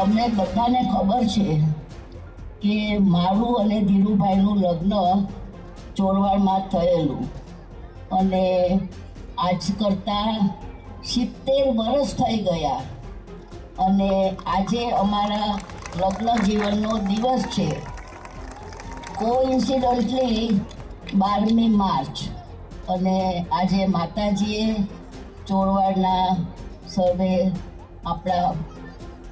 તમને બધાને ખબર છે કે મારું અને ધીરુભાઈનું લગ્ન ચોરવાડમાં થયેલું. અને આજ કરતાં સિત્તેર વર્ષ થઈ ગયા. અને આજે અમારા લગ્ન જીવનનો દિવસ છે. કોઇન્સિડન્ટલી બારમી માર્ચ. અને આજે માતાજીએ ચોરવાડના સર્વે આપણા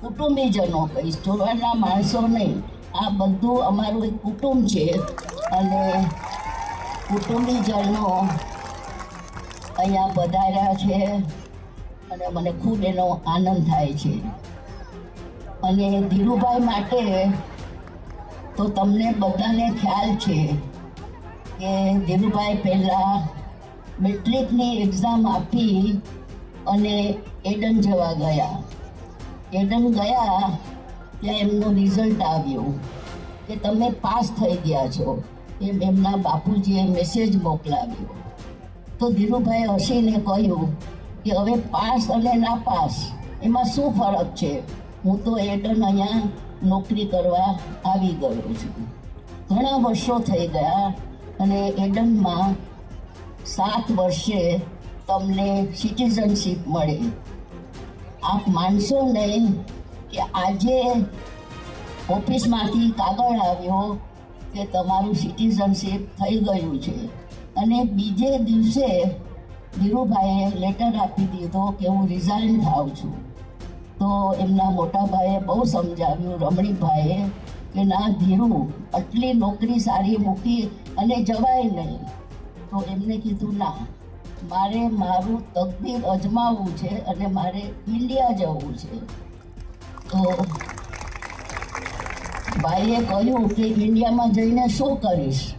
કુટુંબીજનો કહીશ. ધોરણના માણસો નહીં. આ બધું અમારું એક કુટુંબ છે. અને કુટુંબીજનો અહીંયા પધાર્યા છે. અને મને ખૂબ એનો આનંદ થાય છે. અને ધીરુભાઈ માટે તો તમને બધાને ખ્યાલ છે કે ધીરુભાઈ પહેલાં મેટ્રિકની એક્ઝામ આપી અને એડન જવા ગયા. એડન ગયા? ત્યાં એમનું રિઝલ્ટ આવ્યું. કે તમે પાસ થઈ ગયા છો. એમ એમના બાપુજીએ મેસેજ મોકલાવ્યો. તો ધીરુભાઈ હસીને કહ્યું કે હવે પાસ અને ના પાસ, એમાં શું ફરક છે? હું તો એડન અહીંયા નોકરી કરવા આવી ગયો છું. ઘણા વર્ષો થઈ ગયા અને એડનમાં સાત વર્ષે તમને સિટીઝનશીપ મળે. આપ માનશો નહીં કે આજે ઓફિસમાંથી કાગળ આવ્યો કે તમારું સિટીઝનશીપ થઈ ગયું છે. અને બીજે દિવસે ધીરુભાઈએ લેટર આપી દીધો કે હું રિઝાઇન થાઉં છું. તો એમના મોટા ભાઈએ બહુ સમજાવ્યું, રમણીભાઈએ, કે ના ધીરુ, આટલી નોકરી સારી મૂકી અને જવાય નહીં. તો એમને કીધું, ના મારે મારું તકદીર અજમાવવું છે અને મારે ઇન્ડિયા જવું છે. તો ભાઈએ કહ્યું કે ઇન્ડિયામાં જઈને શું કરીશ?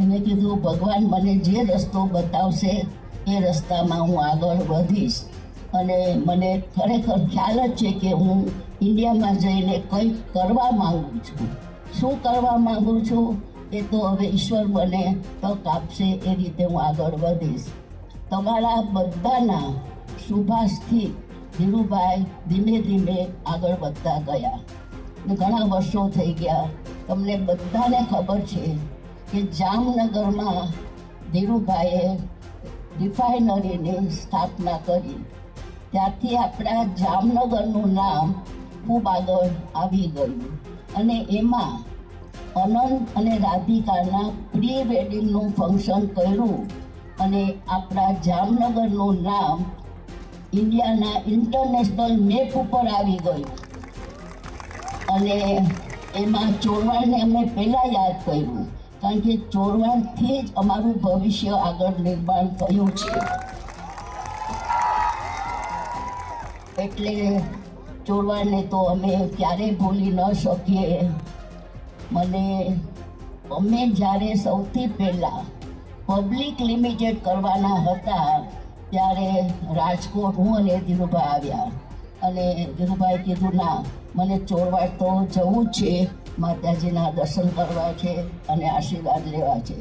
એને કીધું, ભગવાન મને જે રસ્તો બતાવશે એ રસ્તામાં હું આગળ વધીશ. અને મને ખરેખર ખ્યાલ જ છે કે હું ઇન્ડિયામાં જઈને કંઈક કરવા માગું છું. શું કરવા માગું છું? એ તો હવે ઈશ્વર મને તક આપશે એ રીતે હું આગળ વધીશ. તમારા બધાના સુભાષથી ધીરુભાઈ ધીમે ધીમે આગળ વધતા ગયા. ઘણા વર્ષો થઈ ગયા. તમને બધાને ખબર છે કે જામનગરમાં ધીરુભાઈએ રિફાઇનરીની સ્થાપના કરી. ત્યારથી આપણા જામનગરનું નામ ખૂબ આગળ આવી ગયું. અને એમાં અનંત અને રાધિકાના પ્રી વેડિંગનું ફંક્શન કર્યું. અને આપણા જામનગરનું નામ ઇન્ડિયાના ઇન્ટરનેશનલ મેપ ઉપર આવી ગયું. અને એમાં ચોરવાડને અમે પહેલાં યાદ કર્યું, કારણ કે ચોરવાડથી જ અમારું ભવિષ્ય આગળ નિર્માણ થયું છે. એટલે ચોરવાડને તો અમે ક્યારેય ભૂલી ન શકીએ. મને, અમે જ્યારે સૌથી પહેલાં પબ્લિક લિમિટેડ કરવાના હતા ત્યારે રાજકોટ હું અને ધીરુભાઈ આવ્યા. અને ધીરુભાઈ કીધું, ના, મને ચોરવાડ તો જવું જ છે. માતાજીના દર્શન કરવા છે અને આશીર્વાદ લેવા છે.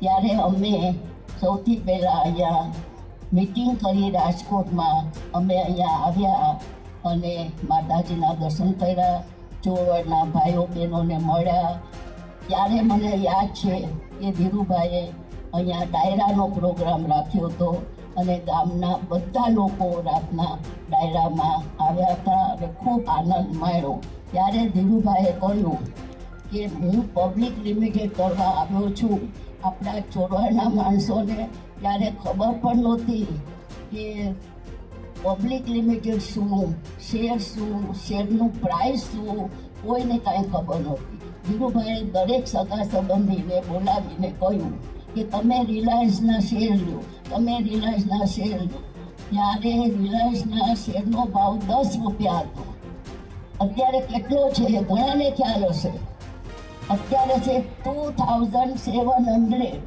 ત્યારે અમે સૌથી પહેલાં અહીંયા મિટિંગ કરી રાજકોટમાં. અમે અહીંયા આવ્યા અને માતાજીના દર્શન કર્યા, ચોરવાડના ભાઈઓ બહેનોને મળ્યા. ત્યારે મને યાદ છે કે ધીરુભાઈએ અહીંયા ડાયરાનો પ્રોગ્રામ રાખ્યો હતો અને ગામના બધા લોકો રાતના ડાયરામાં આવ્યા હતા અને ખૂબ આનંદ માણ્યો. ત્યારે ધીરુભાઈએ કહ્યું કે હું પબ્લિક લિમિટેડ કરવા આવ્યો છું. આપણા ચોરવાડના માણસોને ત્યારે ખબર પણ નહોતી કે પબ્લિક લિમિટેડ શું શેર શું શેરનું પ્રાઇસ શું, કોઈને કાંઈ ખબર નહોતી. ધીરુભાઈએ દરેક સગા સંબંધીને બોલાવીને કહ્યું કે તમે રિલાયન્સના શેર લો, તમે રિલાયન્સના શેર લો. ત્યારે રિલાયન્સના શેરનો ભાવ દસ રૂપિયા હતો. અત્યારે કેટલો છે ઘણાને ખ્યાલ હશે. અત્યારે છે ટુ થાઉઝન્ડ સેવન હંડ્રેડ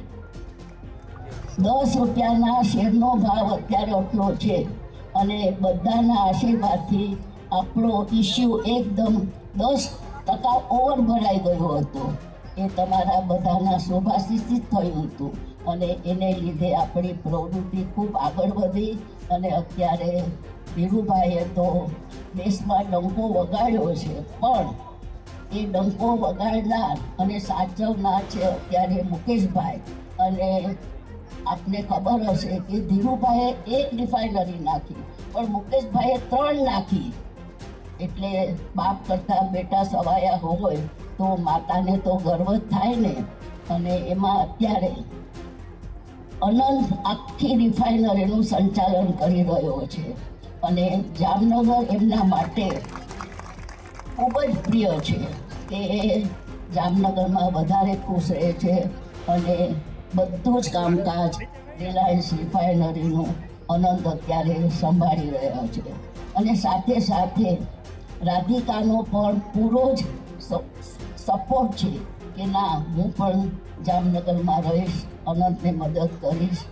દસ રૂપિયાના શેરનો ભાવ અત્યારે આટલો છે. અને બધાના આશીર્વાદથી આપણો ઇસ્યુ એકદમ દસ ટકા ઓવર ભરાઈ ગયો હતો. એ તમારા બધાના શોભાશીષથી જ થયું હતું. અને એને લીધે આપણી પ્રવૃત્તિ ખૂબ આગળ વધી અને અત્યારે ધીરુભાઈએ તો દેશમાં ડંકો વગાડ્યો છે. પણ એ ડંકો વગાડનાર અને સાચવનાર છે અત્યારે મુકેશભાઈ. અને આપને ખબર હશે કે ધીરુભાઈએ એક રિફાઇનરી નાખી, પણ મુકેશભાઈએ ત્રણ નાખી. એટલે બાપ કરતા બેટા સવાયા હોય. તો માતાને તો ગર્વ થાય ને. અને એમાં અત્યારે અનંત આખી રિફાઇનરીનું સંચાલન કરી રહ્યો છે. અને જામનગર એમના માટે ખૂબ જ પ્રિય છે. કે જામનગરમાં વધારે ખુશ રહે છે અને બધું જ કામકાજ રિલાયન્સ રિફાઇનરીનું અનંત અત્યારે સંભાળી રહ્યા છે. અને સાથે સાથે રાધિકાનો પણ પૂરો જ સપોર્ટ છે કે ના હું પણ જામનગરમાં રહીશ અનંતને મદદ કરીશ.